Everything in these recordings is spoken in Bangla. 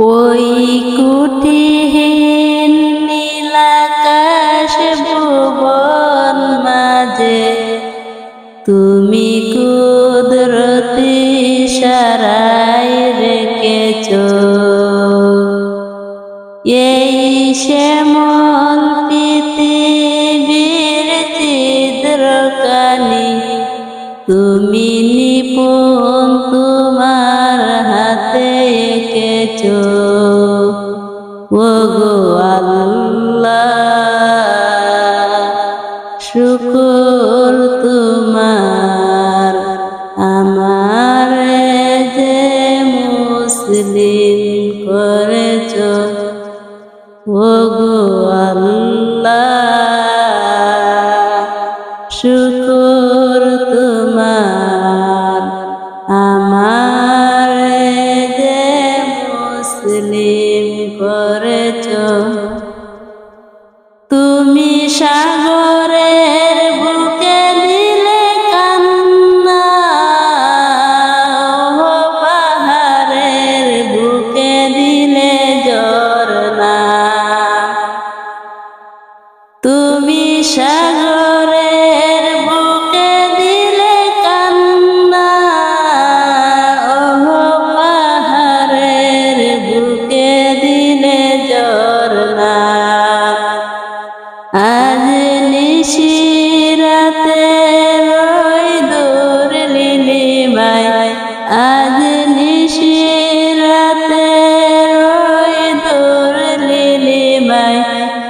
ওই কুটিহীন নীলাকাশ ভুবন মাঝে, তুমি কুদরতি সারাই রেখেছ। এই শ্যামল পৃথিবীর চিত্রকানি তুমি নিপুণ তোমার হাতে এঁকেছ। ও গো আল্লাহ শুকুর তোমার আমার যে মুসলিম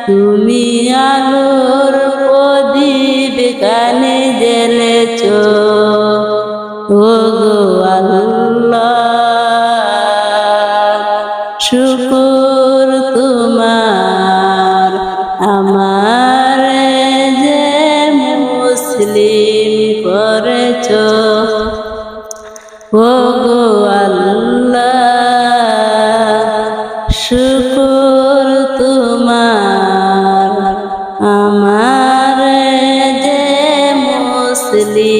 তুমি আলোর প্রদীপ কানে জ্বেলেছ। ও গো আল্লাহ, শুকুর তোমার আমার যে মুসলিম করেছ। ও গো আল্লাহ আমার যে মুসলিম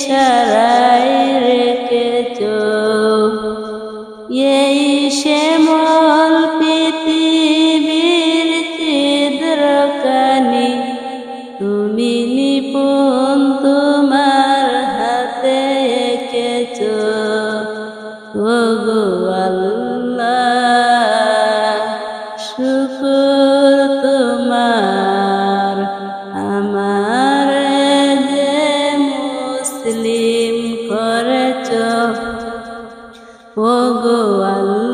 সারাই তো এই শ্যামল পৃথিবীর চিদ্রকানি তুমি নিপুণ তোমার হাতে কেচ ও ওগো আল্লাহ